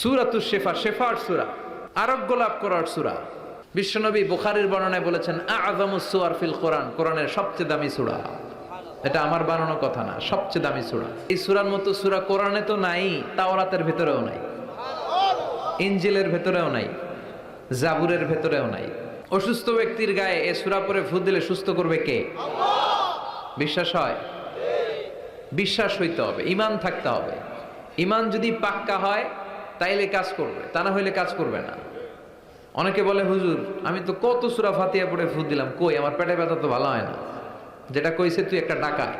সুরাতু শেফা, shepherd সুরা, আরোগ্য লাভ করার সুরা। বিশ্বনবী বুখারীর বর্ণনায় বলেছেন সুয়ার ফিল কোরআন কোরআনের সবচেয়ে দামি সূরা। এটা আমার বানানো কথা না, সবচেয়ে দামি সূরা। এই সূরার মতো সূরা কোরআনে তো নাই, তাওরাতের ভেতরেও নাই। ইঞ্জিলের ভেতরেও নাই, জাবুরের ভেতরেও নাই। অসুস্থ ব্যক্তির গায়ে এ সুরা পরে ফু দিলে সুস্থ করবে কে? বিশ্বাস হয়? বিশ্বাস হইতে হবে ইমান থাকতে হবে। ইমান যদি পাক্কা হয় তাইলে কাজ করবে, তা না হইলে কাজ করবে না। অনেকে বলে, হুজুর, আমি তো কত সুরা ফাতিয়া পড়ে ফুট দিলাম, কই? আমার পেটে ব্যথা তো ভালো হয় না। যেটা কইছে, তুই একটা ডাকাত।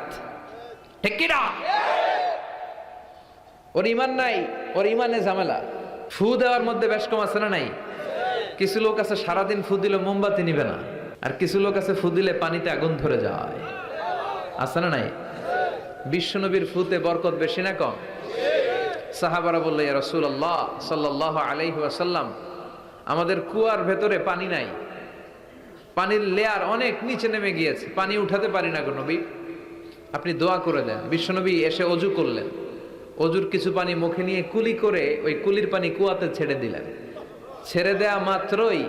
ওর ইমান নাই, ওর ইমানে ঝামেলা। ফু দেওয়ার মধ্যে বেশ কম আছে না নাই? কিছু লোক আছে, সারাদিন ফু দিলে মোমবাতি নিবে না, আর কিছু লোক আছে, ফু দিলে পানিতে আগুন ধরে যায়। আছে না নাই? বিশ্বনবীর ফুতে বরকত বেশি না কম? সাহাবারা বলল, ইয়া রাসূলুল্লাহ সাল্লাল্লাহু আলাইহি ওয়াসাল্লাম, আমাদের কুয়ার ভেতরে পানি নাই। পানির লেয়ার অনেক নিচে নেমে গিয়েছে। পানি উঠাতে পারি না গো নবী। আপনি দোয়া করে দেন। বিশ্বনবী এসে অজু করলেন। অজুর কিছু পানি মুখে নিয়ে কুলি করে ওই কুলির পানি কুয়াতে ছেড়ে দিলেন। ছেড়ে দেয়া মাত্রই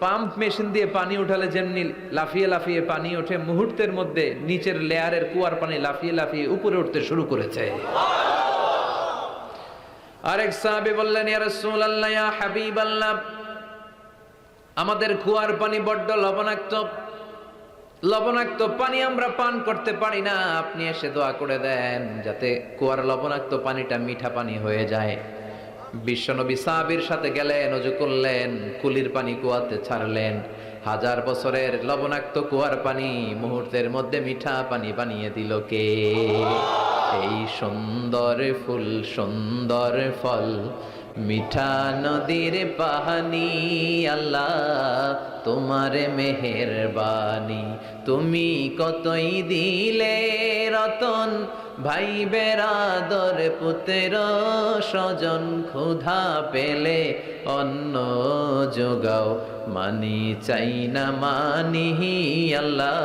পাম্প মেশিন দিয়ে পানি উঠালে যেমনি লাফিয়ে লাফিয়ে পানি ওঠে, মুহূর্তের মধ্যে নিচের লেয়ারের কুয়ার পানি লাফিয়ে লাফিয়ে উপরে উঠতে শুরু করেছে। আরেক সাহাবী বললেন আমাদের কুয়ার পানি বড্ড লবণাক্ত। লবণাক্ত পানি আমরা পান করতে পারি না। আপনি এসে দোয়া করে দেন, যাতে কুয়ার লবণাক্ত পানিটা মিঠা পানি হয়ে যায়। বিশ্বনবী সাহাবীর সাথে গেলেন, অজু করলেন, কুলির পানি কুয়াতে ছাড়লেন। হাজার বছরের লবণাক্ত কুয়ার পানি মুহূর্তের মধ্যে মিঠা পানি বানিয়ে দিল কে? এই সুন্দর ফুল সুন্দর ফল মিঠা নদীর পাহানি আল্লাহ তোমার মেহেরবানি। তুমি কতই দিলে রতন ভাই বেরাদর পুতের স্বজন, ক্ষুধা পেলে অন্ন যোগাও। মানি চাই না, মানি আল্লাহ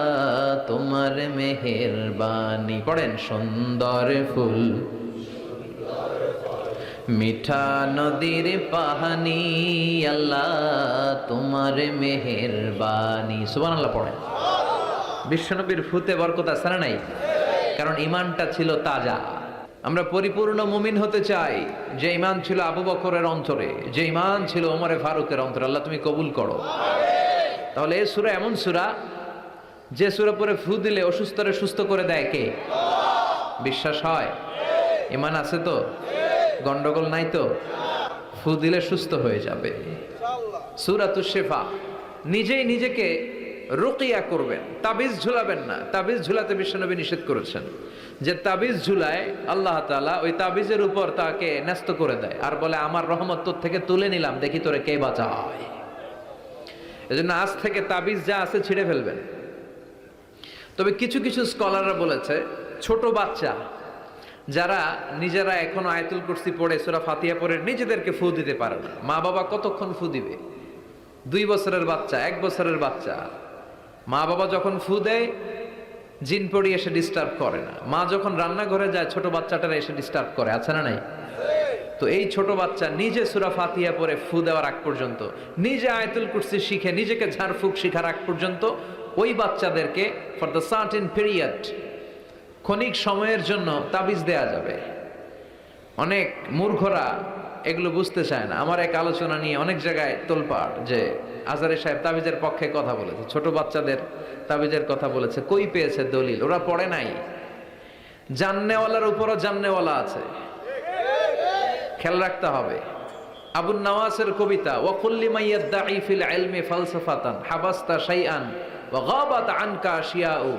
তোমার মেহেরবানি। পড়েন সুন্দর ফুল। মিঠা নদীর পাহানি, আল্লাহ তোমার মেহেরবানি। সুবান আল্লাহ পড়েন বিশ্বনবীর ফুতে বরকত আছে না নাই? কারণ ইমানটা ছিল তাজা। আমরা পরিপূর্ণ মুমিন হতে চাই। যে ইমান ছিল আবু বকরের অন্তরে, যে ইমান ছিল ওমরে ফারুকের অন্তরে, আল্লাহ তুমি কবুল করো। তাহলে এই সুরা এমন সুরা, যে সুরা পরে ফু দিলে অসুস্থরে সুস্থ করে দেয় কে? বিশ্বাস হয়? ইমান আছে তো? গন্ডগোল নাই তো? ফু দিলে সুস্থ হয়ে যাবে। সুরাতু শেফা, নিজেই নিজেকে রুকিয়া করবেন, তাবিজ ঝুলাবেন না। তাবিজ ঝুলাতে বিশ্বনবী নিষেধ করেছেন যে তাবিজ ঝুলায় আল্লাহ তাআলা ওই তাবিজের উপর তাকে ন্যস্ত করে দেয় আর বলে, আমার রহমত তোর থেকে তুলে নিলাম, দেখি তোরে কে বাঁচায়। এজন্য আজ থেকে তাবিজ যা আছে ছিঁড়ে ফেলবেন। তবে কিছু কিছু স্কলাররা বলেছে, ছোট বাচ্চা যারা নিজেরা এখনও আয়তুল কুরসি পড়ে সুরা ফাতিয়া পড়ে নিজেদেরকে ফু দিতে পারে না। মা বাবা কতক্ষণ ফু দিবে? দুই বছরের বাচ্চা, এক বছরের বাচ্চা। মা বাবা যখন ফু দেয়, জিন পড়ি এসে ডিস্টার্ব করে না। মা যখন রান্নাঘরে যায়, ছোট বাচ্চাটারা এসে ডিস্টার্ব করে। আছে না নাই? তো এই ছোট বাচ্চা নিজে সুরা ফাতিয়া পরে ফু দেওয়ার আগ পর্যন্ত, নিজে আয়তুল কুরসি শিখে নিজেকে ঝাড়ফুঁক শিখার আগ পর্যন্ত, ওই বাচ্চাদেরকে ফর দ্য সার্টেন পিরিয়ড ক্ষণিক সময়ের জন্য তাবিজ দেয়া যাবে। অনেক মূর্খরা এগুলো বুঝতে চায় না। আমার এক আলোচনা নিয়ে অনেক জায়গায় তোলপাড় যে আজারে সাহেব তাবিজের পক্ষে কথা বলেছে, ছোট বাচ্চাদের তাবিজের কথা বলেছে, কই পেয়েছে দলিল? ওরা পড়ে নাই। জাননেওয়ালার উপরও জাননেওয়ালা আছে। খেয়াল রাখতে হবে। আবুল নওয়াসের কবিতা, ওয়াকুল্লি মাইয়াদ্দাঈ ফিল ইলমি ফালসাফাতান হাবাস্তা শাইআন ওয়া গাবাত আনকা আশিয়াউ।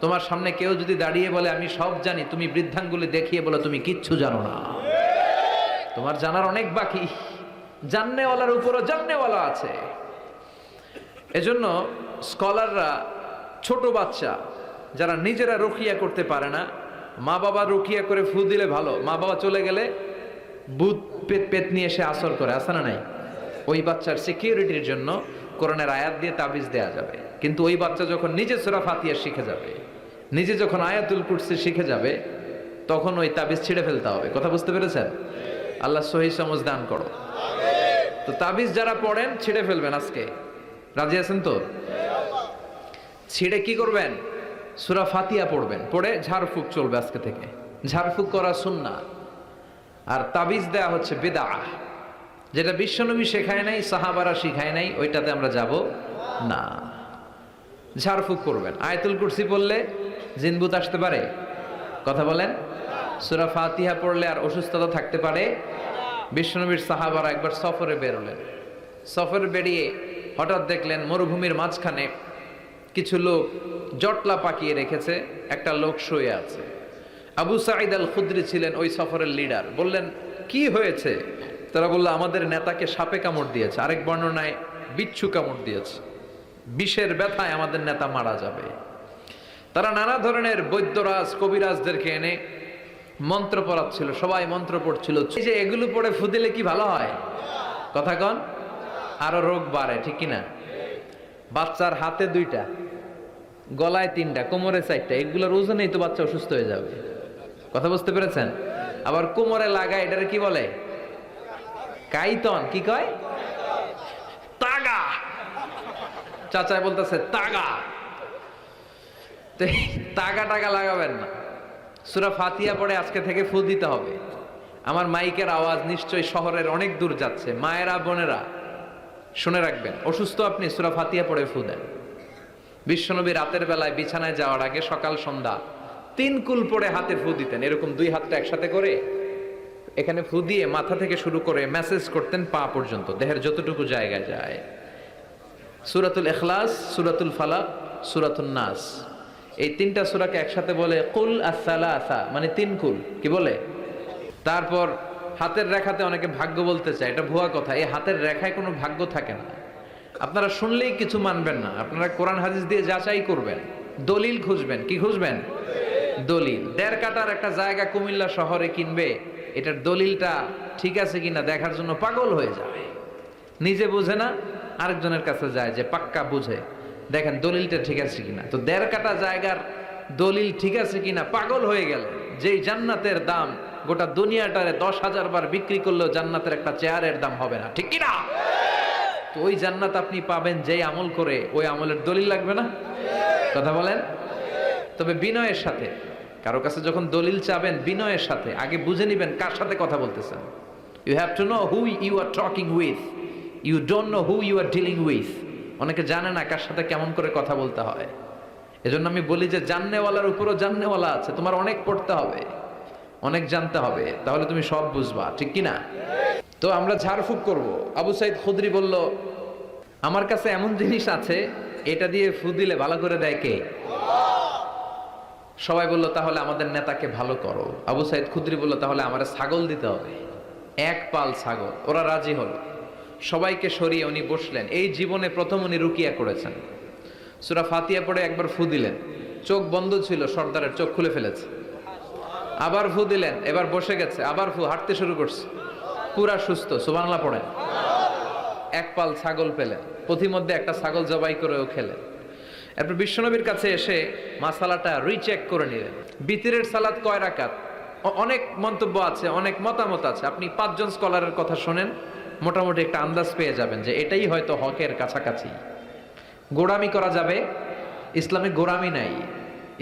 তোমার সামনে কেউ যদি দাঁড়িয়ে বলে, আমি সব জানি, তুমি বৃদ্ধাঙ্গুলি দেখিয়ে বলে, তুমি কিচ্ছু জানো না। তোমার জানার অনেক বাকি। জাননেওয়ালার উপরও জাননেওয়ালা আছে। এজন্য স্কলাররা ছোট বাচ্চা, যারা নিজেরা রুকিয়া করতে পারে না মা বাবা রুকিয়া করে ফু দিলে ভালো। মা বাবা চলে গেলে বুধ পেত পেত নিয়ে এসে আসর করে আসে না নাই? ওই বাচ্চার সিকিউরিটির জন্য কোরআনের আয়াত দিয়ে তাবিজ দেয়া যাবে। কিন্তু ওই বাচ্চা যখন নিজে সুরা ফাতিয়া শিখে যাবে, নিজে যখন আয়াতুল কুরসি শিখে যাবে, তখন ওই তাবিজ ছিঁড়ে ফেলতে হবে। কথা বুঝতে পেরেছেন? আল্লাহ সহি সমজ দান করো। তো তাবিজ যারা পড়েন, ছিঁড়ে ফেলবেন আজকে। রাজি আছেন তো? ছিঁড়ে কি করবেন? সুরা ফাতিয়া পড়বেন। পড়ে ঝাড়ফুঁক চলবে আজকে থেকে। ঝাড়ফুঁক করা সুন্না আর তাবিজ দেয়া হচ্ছে বেদা যেটা বিশ্বনবী শেখায় নাই, সাহাবারা শিখায় নাই, ওইটাতে আমরা যাব না। ঝাড়ফুঁক করবেন। আয়তুল কুরসি পড়লে জিনবুত আসতে পারে। কথা বলেন? সুরা ফাতিহা পড়লে আর অসুস্থতা থাকতে পারে। বিশ্বনবীর সাহাবারা একবার সফরে বেরোলেন। সফরে বেরিয়ে হঠাৎ দেখলেন মরুভূমির মাঝখানে কিছু লোক জটলা পাকিয়ে রেখেছে, একটা লোক শুয়ে আছে। আবু সাঈদ আল খুদ্রি ছিলেন ওই সফরের লিডার। বললেন, কি হয়েছে? তারা বলল, আমাদের নেতাকে সাপে কামড় দিয়েছে, আরেক বর্ণনায় বিচ্ছু কামড় দিয়েছে। বিষের ব্যথায় আমাদের নেতা মারা যাবে। তারা নানা ধরনের বৈদ্যরাজ, কবিরাজদেরকে এনে মন্ত্র পড়াচ্ছিল, সবাই মন্ত্র পড়ছিল। যে এগুলো পড়ে ফুদিলে কি ভালো হয়? কথা কন, আরও রোগ বাড়ে, ঠিক কিনা? বাচ্চার হাতে দুইটা, গলায় তিনটা, কোমরে চারটা, এগুলোর ওজনেই তো বাচ্চা অসুস্থ হয়ে যাবে। কথা বুঝতে পেরেছেন? আবার কোমরে লাগায়, এটারে কি বলে? কাইতন, কি কয় তাগা চাচাই বলতেছে, তাগা। তাগা টাগা লাগাবেন না। সুরা ফাতিয়া পড়ে আজকে থেকে ফু দিতে হবে। আমার মাইকের আওয়াজ নিশ্চয়ই শহরের অনেক দূর যাচ্ছে। মায়েরা, বোনেরা, শুনে রাখবেন, অসুস্থ আপনি সুরা ফাতিয়া পড়ে ফু দেন। বিশ্বনবী রাতের বেলায় বিছানায় যাওয়ার আগে সকাল, সন্ধ্যা তিন কুল পড়ে হাতে ফু দিতেন। এরকম দুই হাতটা একসাথে করে এখানে ফু দিয়ে মাথা থেকে শুরু করে মেসেজ করতেন পা পর্যন্ত, দেহের যতটুকু জায়গা যায়। সুরাতুল এখলাস সুরাতুল ফালাক সুরাতুল নাস। এই তিনটা সুরাকে একসাথে বলে কুল আসালা আসা মানে তিন কুল। কি বলে? তারপর হাতের রেখাতে অনেকে ভাগ্য বলতে চায়, এটা ভুয়া কথা। এই হাতের রেখায় কোনো ভাগ্য থাকে না। আপনারা শুনলেই কিছু মানবেন না। আপনারা কোরআন হাদিস দিয়ে যাচাই করবেন। দলিল খুঁজবেন। কি খুঁজবেন? দলিল। দেড় কাটার একটা জায়গা কুমিল্লা শহরে কিনবে, এটার দলিলটা ঠিক আছে কিনা দেখার জন্য পাগল হয়ে যাবে। নিজে বুঝে না আরেকজনের কাছে যায় যে পাক্কা বুঝে। দেখেন দলিলটা ঠিক আছে কিনা? তো দেড় কাটা জায়গার দলিল ঠিক আছে কিনা? পাগল হয়ে গেল। যেই জান্নাতের দাম গোটা দুনিয়াটারে দশ হাজার বার বিক্রি করলেও জান্নাতের একটা চেয়ারের দাম হবে না। ঠিক কিনা? তো ওই জান্নাত আপনি পাবেন যেই আমল করে, ওই আমলের দলিল লাগবে না? কথা বলেন? তবে বিনয়ের সাথে, কারও কাছে যখন দলিল চাবেন বিনয়ের সাথে, আগে বুঝে নিবেন কার সাথে কথা বলতেছেন। You have to know who you are talking with you don't know who you are dealing with অনেকে জানে না কার সাথে কেমন করে কথা বলতে হয়। এজন্য আমি বলি যে, জাননেওয়ালার উপরও জাননেওয়ালা আছে, তোমার অনেক পড়তে হবে, অনেক জানতে হবে, তাহলে তুমি সব বুঝবা, ঠিক কি না তো আমরা ঝাড়ফুঁক করব। আবু সাইদ খুদরি বলল, আমার কাছে এমন জিনিস আছে, এটা দিয়ে ফু দিলে ভালো করে দেয় কে? সবাই বলল, তাহলে আমাদের নেতাকে ভালো করো। আবু সাইদ খুদরি বলল, তাহলে আমার ছাগল দিতে হবে। এক পাল ছাগল, ওরা রাজি হলো। সবাইকে সরিয়ে উনি বসলেন। এই জীবনে প্রথম উনি রুকিয়া করেছেন। সুরা ফাতিয়া পড়ে একবার ফু দিলেন। চোখ বন্ধ ছিল, সর্দারের চোখ খুলে ফেলেছে। আবার ফু দিলেন, এবার বসে গেছে, আবার ফু, হাঁটতে শুরু করছে। পুরা সুস্থ সুবাংলা পড়েন। এক পাল ছাগল পেলেন, পথিমধ্যে একটা ছাগল জবাই করেও খেলেন। এরপর বিশ্বনবীর কাছে এসে মাসালাটা রিচেক করে নিলেন। বিতিরের সালাদ কয় রাকাত? অনেক মন্তব্য আছে, অনেক মতামত আছে। আপনি পাঁচজন স্কলারের কথা শোনেন। মোটামুটি একটা আন্দাজ পেয়ে যাবেন যে এটাই হয়তো হকের কাছাকাছি। গোড়ামি করা যাবে, ইসলামে গোড়ামি নাই।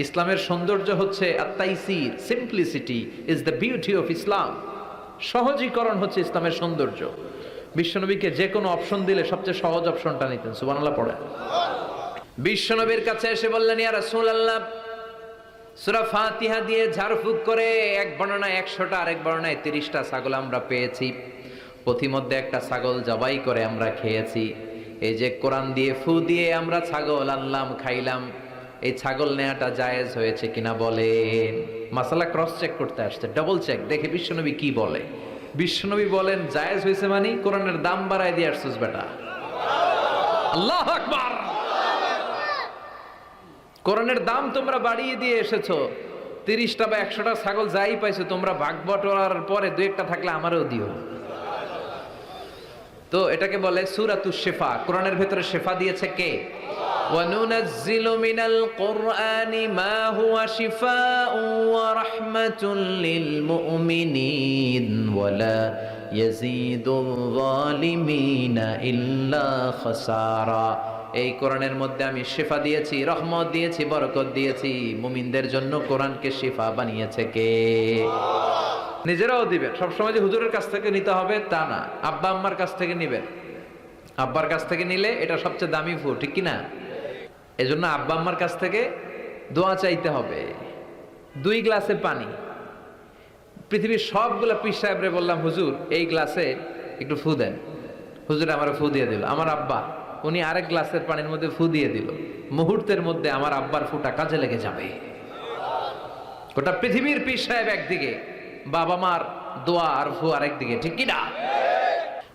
ইসলামের সৌন্দর্য হচ্ছে আত্মাইসির simplicity is the beauty of Islam সহজীকরণ হচ্ছে ইসলামের সৌন্দর্য। বিশ্বনবীকে যে কোনো অপশন দিলে সবচেয়ে সহজ অপশনটা নিতেন, সুবহানাল্লাহ পড়ে বিশ্বনবীর কাছে এসে বললেন, ইয়া রাসূলুল্লাহ, সূরা ফাতিহা দিয়ে ঝাড়ফুঁক করে, এক বর্ণনায় একশোটা, আরেক বর্ণনায় তিরিশটা ছাগল আমরা পেয়েছি। পথিমধ্যে একটা ছাগল জবাই করে আমরা খেয়েছি। এই যে কোরআন দিয়ে ফু দিয়ে আমরা ছাগল আনলাম, খাইলাম, এই ছাগল নেওয়াটা জায়েজ হয়েছে কিনা বলেন। মাসালা ক্রস চেক করতে আসছে ডবল চেক দেখে বিশ্বনবী কি বলে? বিশ্বনবী বলেন, জায়েজ হয়েছে মানে কোরআনের দাম বাড়ায় দিয়ে আসছিস বেটা। আল্লাহ আকবার! কোরআনের দাম তোমরা বাড়িয়ে দিয়ে এসেছ। তিরিশটা বা একশোটা ছাগল যাই পাইছো, তোমরা ভাগ বটোয়ার পরে দু একটা থাকলে আমারও দিও। তো এটাকে বলে সুরাতু শেফা কোরআনের ভেতরে শেফা দিয়েছে কে وننزل من القرآن ما هو شفاء ورحمة للمؤمنين ولا يزيد الظالمين إلا خسارا এই কোরআনের মধ্যে আমি শিফা দিয়েছি রহমত দিয়েছি বরকত দিয়েছি মুমিনদের জন্য কোরআনকে শিফা বানিয়েছে কে নিজেরাও দিবেন। সবসময় যে হুজুরের কাছ থেকে নিতে হবে, তা না। আব্বা আম্মার কাছ থেকে নিবেন। আব্বার কাছ থেকে নিলে এটা সবচেয়ে দামি ফু ঠিক কি না এজন্য আব্বা আম্মার কাছ থেকে দোয়া চাইতে হবে। দুই গ্লাসে পানি। পৃথিবীর সবগুলো পীর সাহেবরে বললাম, হুজুর, এই গ্লাসে একটু ফু দেন। হুজুর আমার ফু দিয়ে দিল। আমার আব্বা, উনি আরেক গ্লাসের পানির মধ্যে ফু দিয়ে দিল। মুহূর্তের মধ্যে আমার আব্বার ফুটা কাজে লেগে যাবে। গোটা পৃথিবীর পীর সাহেব একদিকে। বাবা মার দোয়া আর ফু আরেকদিকে ঠিক কিনা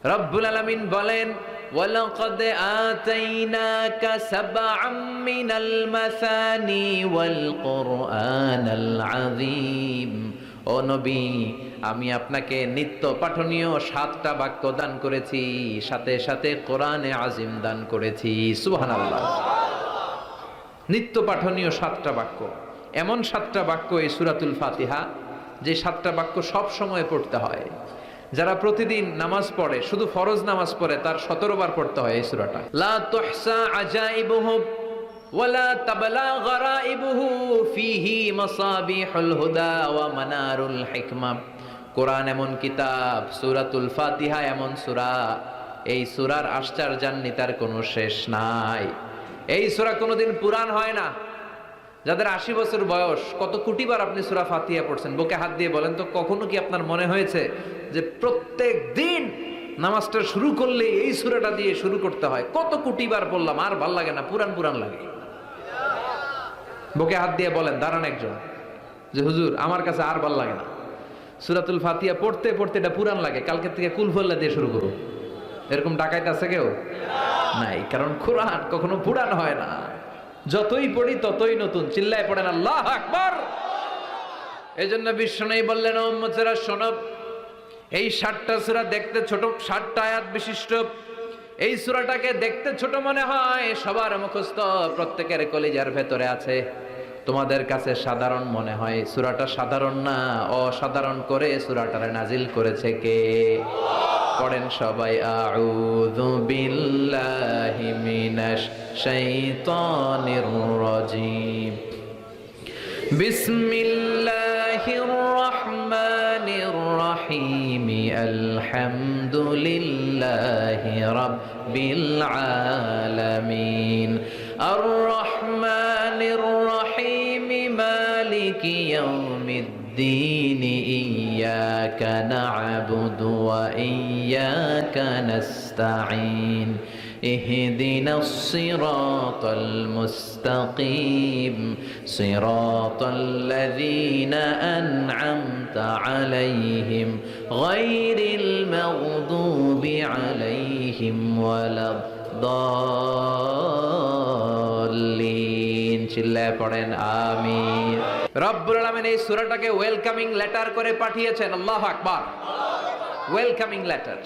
রব্বুল আলামিন বলেন ولقد آتيناك سبعا من المثاني والقرآن العظيم ও নবী আমি আপনাকে নিত্য পাঠনীয় সাতটা বাক্য দান করেছি সাথে সাথে কোরআনে আজিম দান করেছি সুবহানাল্লাহ নিত্য পাঠনীয় সাতটা বাক্য এমন সাতটা বাক্য এই সুরাতুল ফাতিহা যে সাতটা বাক্য সব সময় পড়তে হয়। যারা প্রতিদিন নামাজ পড়ে, শুধু ফরজ নামাজ পড়ে, তার সতেরো বার পড়তে হয় এই সুরাটা। লা তুহসা আজাইবুহু ওয়ালা তাবলা গরাইবুহু ফিহি মাসাবিহুল হুদা ওয়া মানারুল হিকমা। কোরআন এমন কিতাব, সূরাতুল ফাতিহা এমন সূরা। এই সূরার আশ্চর্যান্বিতার কোনো শেষ নাই। এই সূরা কোনোদিন পুরান হয় না। যাদের আশি বছর বয়স, কত কোটিবার আপনি সুরা ফাতিয়া পড়ছেন? বুকে হাত দিয়ে বলেন তো, কখনো কি আপনার মনে হয়েছে যে প্রত্যেক দিন নামাজটা শুরু করলে এই সুরাটা দিয়ে শুরু করতে হয়? কত কোটিবার বললাম আর ভালো লাগে না, পুরান পুরান লাগে। বুকে হাত দিয়ে বলেন, দাঁড়ান একজন, যে হুজুর, আমার কাছে আর ভালো লাগে না। সুরাতুল ফাতিয়া পড়তে পড়তে এটা পুরান লাগে কালকে থেকে কুলফল্লা দিয়ে শুরু করুন। এরকম ডাকাইতে আছে কেউ? নাই, কারণ কোরআন কখনো পুরান হয় না। যতই পড়ি ততই নতুন। চিল্লায় পড়েন, আল্লাহ আকবার! এই জন্য বিশ্ব নেই বললেন শোনব এই ষাটটা সুরা দেখতে ছোট, ষাটটা আয়াত বিশিষ্ট। এই সুরাটাকে দেখতে ছোট মনে হয়, সবার মুখস্থ প্রত্যেকের কলিজার ভেতরে আছে। তোমাদের কাছে সাধারণ মনে হয়, সুরাটা সাধারণ না, অসাধারণ করে সুরাটারে নাজিল করেছে কে? পড়েন সবাই, আউযু বিল্লাহি মিনাশ শাইতানির রাজিম। বিসমিল্লাহির রহমানির রহিম। আলহামদুলিল্লাহি রাব্বিল আলামিন। আর রহমানির রহিম মালিকি إياك نعبد وإياك نستعين اهدنا الصراط المستقيم صراط الذين أنعمت عليهم غير المغضوب عليهم ولا الضالين চিল্লায় পড়েন আমিন রব্বুল আলামিন এই সূরাটাকে ওয়েলকামিং লেটার করে পাঠিয়েছেন, আল্লাহু আকবার। ওয়েলকামিং লেটার,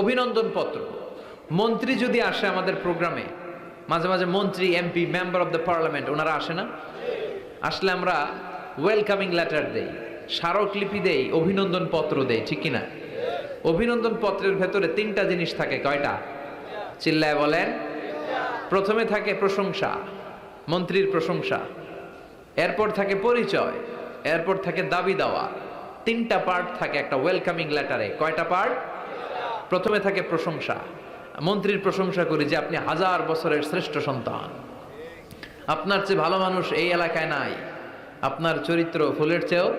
অভিনন্দন পত্র। মন্ত্রী যদি আসে আমাদের প্রোগ্রামে, মাঝে মাঝে মন্ত্রী, MP, member of the parliament, ওনারা আসে না? আসলে আমরা ওয়েলকামিং লেটার দেই স্মারকলিপি দেই, অভিনন্দন পত্র দেই, ঠিক কিনা? অভিনন্দন পত্রের ভেতরে তিনটা জিনিস থাকে, কয়টা? চিল্লায় বলেন। প্রথমে থাকে প্রশংসা, মন্ত্রীর প্রশংসা। এরপর থাকে পরিচয়, এরপর থাকে দাবি দেওয়া। তিনটা পার্ট থাকে একটা ওয়েলকামিং লেটারে কয়টা পার্ট প্রথমে থাকে প্রশংসা। মন্ত্রীর প্রশংসা করি যে আপনি হাজার বছরের শ্রেষ্ঠ সন্তান। আপনার চেয়ে ভালো মানুষ এই এলাকায় নাই। আপনার চরিত্র ফুলের চেয়েও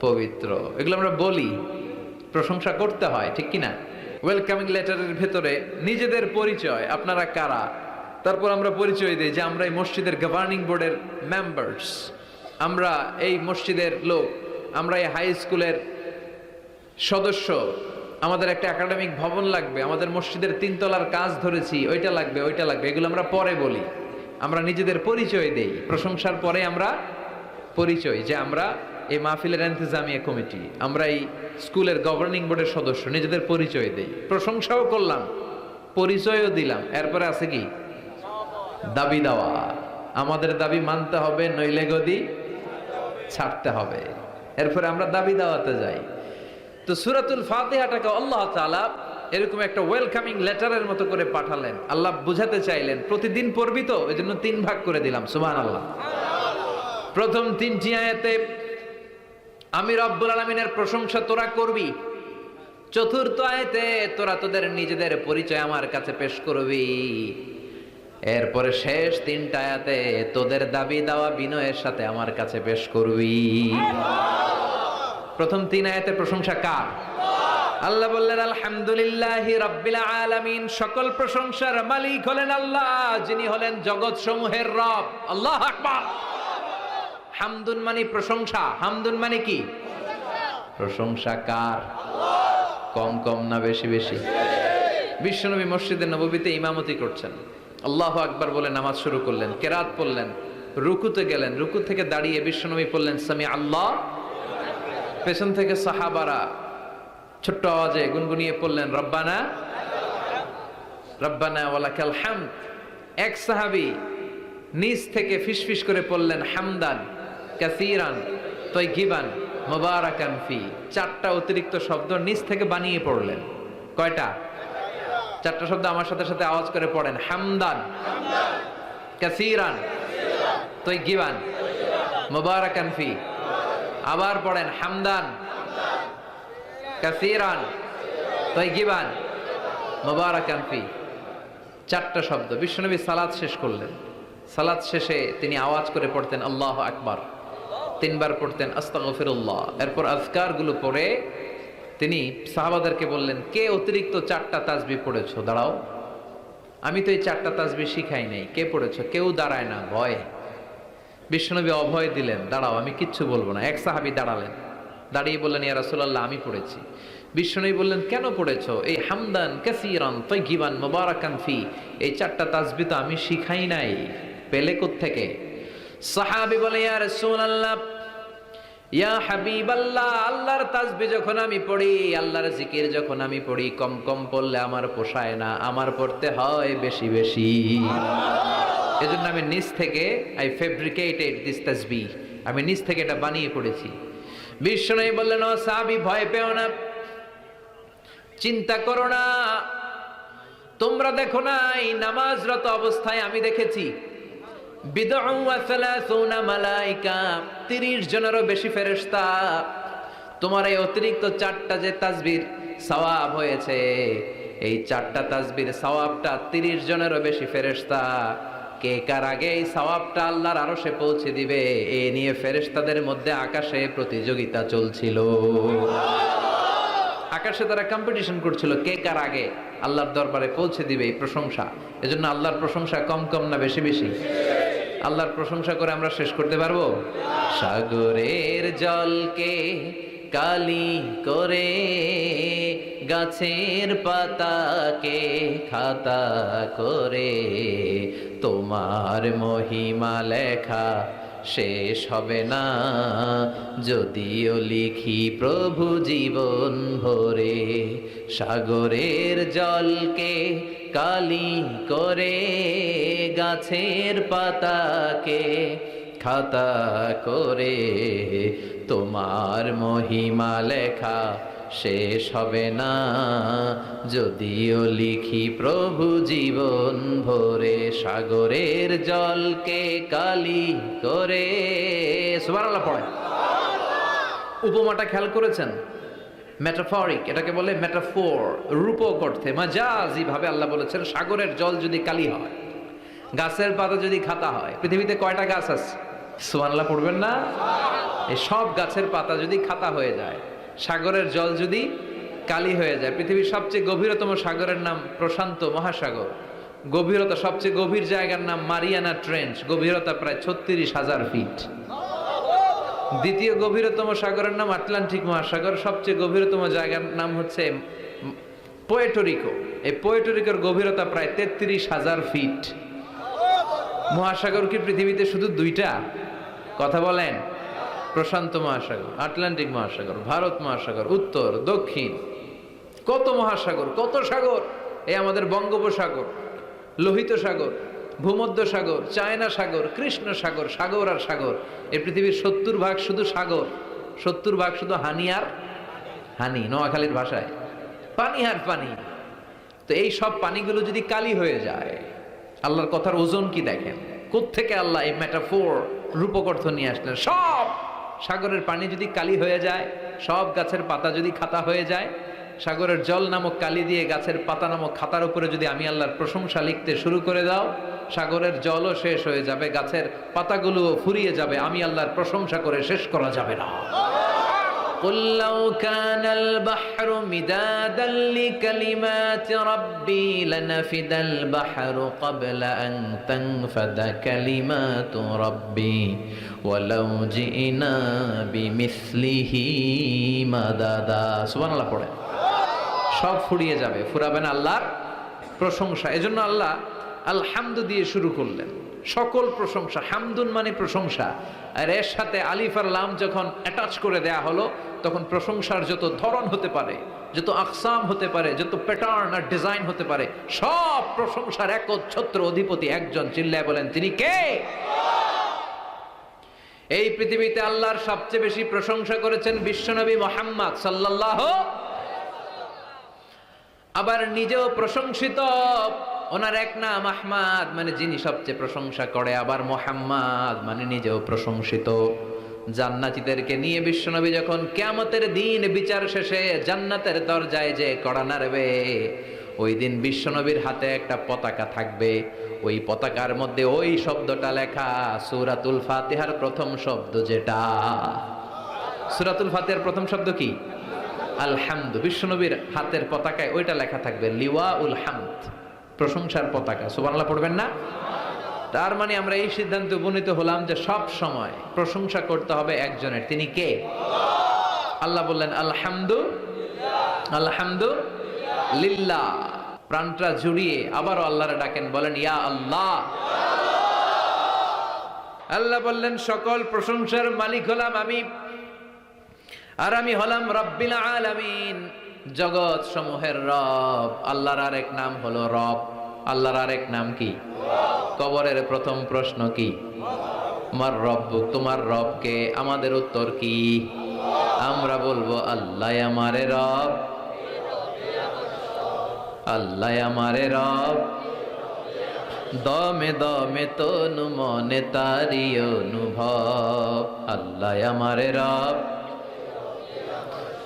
পবিত্র। এগুলো আমরা বলি। প্রশংসা করতে হয়, ঠিক কিনা? ওয়েলকামিং লেটারের ভেতরে নিজেদের পরিচয়, আপনারা কারা? তারপর আমরা পরিচয় দিই যে আমরা এই মসজিদের গভর্নিং বোর্ডের মেম্বার্স আমরা এই মসজিদের লোক, আমরা এই হাই স্কুলের সদস্য। আমাদের একটা একাডেমিক ভবন লাগবে, আমাদের মসজিদের তিনতলার কাজ ধরেছি, ওইটা লাগবে ওইটা লাগবে, এগুলো আমরা পরে বলি। আমরা নিজেদের পরিচয় দেই, প্রশংসার পরে আমরা পরিচয় যে আমরা এই মাহফিলের এন্তেজামিয়া কমিটি, আমরা এই স্কুলের গভর্নিং বোর্ডের সদস্য, নিজেদের পরিচয় দেই। প্রশংসাও করলাম, পরিচয়ও দিলাম। এরপরে আছে কি? দাবি দেওয়া। আমাদের দাবি মানতে হবে, নইলে গদি ছাড়তে হবে। এরপরে আমরা দাবি দেওয়াতে যাই। তো সুরাতুল ফাতিহাটাকে আল্লাহ তাআলা এরকম একটা ওয়েলকামিং লেটারের মতো করে পাঠালেন। আল্লাহ বুঝাতে চাইলেন, প্রতিদিন পড়বি তো? এই জন্য তিন ভাগ করে দিলাম সুবহান আল্লাহ প্রথম তিনটি আয়াতে, আমি রব্বুল আলমিনের প্রশংসা তোরা করবি। চতুর্থ আয়তে, তোরা তোদের নিজেদের পরিচয় আমার কাছে পেশ করবি। এরপরে শেষ তিনটা আয়াতে, তোদের দাবি দাওয়া বিনয়ের সাথে আমার কাছে পেশ করবি। প্রথম তিন আয়াতে প্রশংসা কার? আল্লাহ বললেন, আলহামদুলিল্লাহ রাব্বিল আলামিন। সকল প্রশংসার মালিক হলেন আল্লাহ, যিনি হলেন জগৎ সমূহের রব। আল্লাহ আকবার। হামদুন মানে প্রশংসা। হামদুন মানে কি? প্রশংসা কার? কম কম না, বেশি বেশি। বিশ্বনবী মসজিদের নববীতে ইমামতি করছেন। আল্লাহ আকবার বলে নামাজ শুরু করলেন, কেরাত পড়লেন, রুকুতে গেলেন, রুকু থেকে দাঁড়িয়ে বিশ্বনবী পড়লেন, সামি আল্লাহ। পেছন থেকে সাহাবারা ছোট্ট আওয়াজে গুনগুনিয়ে পড়লেন, রব্বানা রব্বানা ওয়ালাকাল হামদ। এক সাহাবি নিজ থেকে ফিসফিস করে পড়লেন, হামদান, কাসিরান তৈগিবান মোবারাকান ফি। চারটা অতিরিক্ত শব্দ নিজ থেকে বানিয়ে পড়লেন। কয়টা? চারটা শব্দ আমার সাথে সাথে আওয়াজ করে পড়েন। হামদান ফি। আবার পড়েন, হামদান চারটা শব্দ। বিশ্বনবী সালাদ শেষ করলেন। সালাদ শেষে তিনি আওয়াজ করে পড়তেন, আল্লাহ আকবার। তিনবার পড়তেন, আস্তাগফিরুল্লাহ। এরপর আজকারগুলো পড়ে তিনি সাহাবাদেরকে বললেন, কে অতিরিক্ত চারটা তাজবি পড়েছো? দাঁড়াও। আমি তো এই চারটা তাজবি শিখাই নাই। কে পড়েছ? কেউ দাঁড়ায় না, ভয়। বিশ্বনবী অভয় দিলেন, দাঁড়াও, আমি কিচ্ছু বলব না। এক সাহাবি দাঁড়ালেন, দাঁড়িয়ে বললেন, ইয়া রাসূলুল্লাহ, আমি পড়েছি। বিশ্বনবী বললেন, কেন পড়েছ? এই হামদান কাসিরান তৈগিবান মোবারাকান ফি, এই চারটা তাজবি তো আমি শিখাই নাই। পেলে থেকে সাহাবি বলে, ইয়া রাসূলুল্লাহ ইয়া হাবিবাল্লাহ আল্লাহর তাসবি যখন আমি পড়ি আল্লাহর জিকির যখন আমি পড়ি কম কম পড়লে আমার পোষায় না আমার পড়তে হয় বেশি বেশি। এজন্য আমি নিজ থেকে আই ফেব্রিকেটেড দিস তাসবি আমি নিজ থেকে এটা বানিয়ে পড়েছি। বিশ্বনবী বললেন ও সাহাবি ভয় পেও না চিন্তা করো না। তোমরা দেখো না এই নামাজরত অবস্থায় আমি দেখেছি তিরিশ জনেরও বেশি ফেরেস্তা তোমার এই অতিরিক্ত চারটা যে তাজবির সওয়াব হয়েছে, এই চারটা তাজবির সওয়াবটা তিরিশ জনেরও বেশি ফেরেস্তা কে কার আগে এই সওয়াবটা আল্লাহর আরও সে পৌঁছে দিবে, এ নিয়ে ফেরেস্তাদের মধ্যে আকাশে প্রতিযোগিতা চলছিল। আকাশে তারা কম্পিটিশন করছিল, কে কার আগে আল্লাহর দরবারে পৌঁছে দিবে এই প্রশংসা। এজন্য আল্লাহর প্রশংসা কম কম না বেশি বেশি? আল্লাহর প্রশংসা করে আমরা শেষ করতে পারব? সাগরের জলকে কালি করে গাছের পাতাকে খাতা করে। তোমার মহিমা লেখা শেষ হবে না। যদিও লিখি প্রভু জীবন ভরে সাগরের জলকে কালি করে গাছের পাতাকে খাতা করে তোমার মহিমা লেখা শেষ হবে না। যদিও লিখি প্রভু জীবন ভরে সাগরের জলকে কালি করে। পড়ে। উপমাটা খেয়াল করেছেন? মেটাফরিক এটাকে বলে মেটাফোর রূপক অর্থে মাজাজি ভাবে আল্লাহ বলেছেন, সাগরের জল যদি কালি হয়, গাছের পাতা যদি খাতা হয়, পৃথিবীতে কয়টা গাছ আছে? সুবহানাল্লাহ পড়বেন না। এই সব গাছের পাতা যদি খাতা হয়ে যায়, সাগরের জল যদি কালি হয়ে যায়, পৃথিবীর সবচেয়ে গভীরতম সাগরের নাম প্রশান্ত মহাসাগর। গভীরতা সবচেয়ে গভীর জায়গার নাম মারিয়ানা ট্রেঞ্চ, গভীরতা প্রায় ছত্রিশ হাজার ফিট। দ্বিতীয় গভীরতম সাগরের নাম আটলান্টিক মহাসাগর, সবচেয়ে গভীরতম জায়গার নাম হচ্ছে পোয়েটোরিকো এই পোয়েটোরিকোর গভীরতা প্রায় তেত্রিশ হাজার ফিট। মহাসাগর কি পৃথিবীতে শুধু দুইটা? কথা বলেন? প্রশান্ত মহাসাগর, আটলান্টিক মহাসাগর, ভারত মহাসাগর, উত্তর, দক্ষিণ। কত মহাসাগর, কত সাগর? এই আমাদের বঙ্গোপসাগর, লোহিত সাগর, ভূমধ্য সাগর, চায়না সাগর, কৃষ্ণ সাগর সাগর আর সাগর। এই পৃথিবীর সত্তর ভাগ শুধু সাগর, সত্তর ভাগ শুধু হানি আর হানি, নোয়াখালীর ভাষায়। পানি আর পানি। তো এই সব পানিগুলো যদি কালি হয়ে যায়, আল্লাহর কথার ওজন কি দেখেন? থেকে আল্লাহ এই মেটাফোর রূপক অর্থ নিয়ে আসলেন। সব সাগরের পানি যদি কালি হয়ে যায়, সব গাছের পাতা যদি খাতা হয়ে যায়, সাগরের জল নামক কালি দিয়ে গাছের পাতা নামক খাতার উপরে যদি আমি আল্লাহর প্রশংসা লিখতে শুরু করে দাও, সাগরের জলও শেষ হয়ে যাবে, গাছের পাতাগুলোও ফুরিয়ে যাবে, আমি আল্লাহর প্রশংসা করে শেষ করা যাবে না। قل لو كان البحر مدادا لكلمات ربي لنفد البحر قبل أن تنفد كلمات ربي ولو جئنا بمثله مددا سبحان الله পড়ে সব ফুরিয়ে যাবে ফুরাবেন আল্লাহর প্রশংসা এজন্য আল্লাহ আলহামদু দিয়ে শুরু করলেন সকল প্রশংসা, হামদুন মানে প্রশংসা। আর এর সাথে আলিফ আর লাম যখন অ্যাটাচ করে দেয়া হলো, তখন প্রশংসার যত ধরন হতে পারে, যত আকসাম হতে পারে, যত প্যাটার্ন আর ডিজাইন হতে পারে, সব প্রশংসার একচ্ছত্র অধিপতি একজন, চিল্লায় বলেন, তিনি কে? এই পৃথিবীতে আল্লাহর সবচেয়ে বেশি প্রশংসা করেছেন বিশ্বনবী মোহাম্মদ সাল্লাল্লাহ আবার নিজেও প্রশংসিত ওনার এক নাম আহমাদ মানে যিনি সবচেয়ে প্রশংসা করে, আবার মোহাম্মদ মানে নিজেও প্রশংসিত। জান্নাতীদেরকে নিয়ে বিশ্বনবী যখন কেয়ামতের দিন বিচার শেষে জান্নাতের দরজায় যে কড়া নাড়বে, ওই দিন বিশ্বনবীর হাতে একটা পতাকা থাকবে। ওই পতাকার মধ্যে ওই শব্দটা লেখা, সুরাতুল ফাতিহার প্রথম শব্দ যেটা। সুরাতুল ফাতিহার প্রথম শব্দ কি? আলহামদু। বিশ্বনবীর হাতের পতাকায় ওইটা লেখা থাকবে লিওয়া উল হামদ। প্রশংসার পতাকা সুবাংলা পড়বেন না? তার মানে আমরা এই সিদ্ধান্তে উপনীত হলাম যে সব সময় প্রশংসা করতে হবে একজনের, তিনি কে? আল্লাহ বললেন, আলহামদু আলহামদু লিল্লা প্রাণটা জুড়িয়ে আবারও আল্লাহরে ডাকেন, বলেন, ইয়া আল্লাহ। আল্লাহ বললেন, সকল প্রশংসার মালিক হলাম আমি, আর আমি হলাম রব্বিল আলামিন। জগৎ সমূহের রব। আল্লাহর আরেক নাম হলো রব। আল্লাহর আরেক নাম কি? কবরের প্রথম প্রশ্ন কি? তোমার রব তোমার রবকে আমাদের উত্তর কি? আমরা বলব, আল্লাহ আমারে রব। আল্লাহ আমারে রব। দমে দমে তনু মনে তারি অনুভব। আল্লাহ আমারে রব।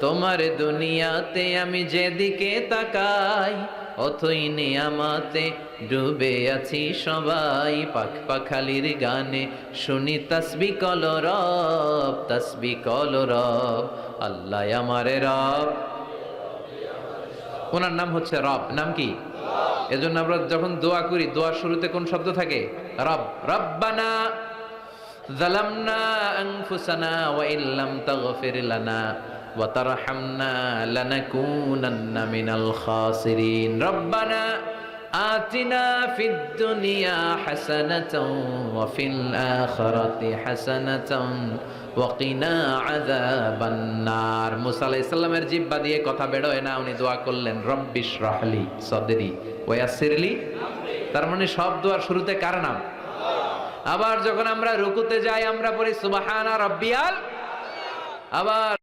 তোমার দুনিয়াতে আমি যেদিকে তাকাই, অথই নিয়ামাতে ডুবে আছি সবাই। পাখ পাখালির গানে শুনি তসবি কল রব, তসবি কল রব, আল্লাহ আমার রব। ওনার নাম হচ্ছে রব, নাম কি? এজন্য আমরা যখন দোয়া করি, দোয়ার শুরুতে কোন শব্দ থাকে? রব, রব্বানা জালামনা আংফুসানা ওয়াইল্লাম তাগফির লানা। وترحمنا لنكونن من الخاسرين ربنا آتنا في الدنيا حسنة وفي الآخرة حسنة وقنا عذاب النار মুসা আলাইহিস সালামের জিহ্বা দিয়ে কথা বেরোয় না উনি দোয়া করলেন রব্বিশ রাহলি সদরি ওয়াসিরলি তার মানে সব দোয়ার শুরুতে কার নাম আবার যখন আমরা রুকুতে যাই আমরা পড়ি সুবহানা রব্বিয়াল আবার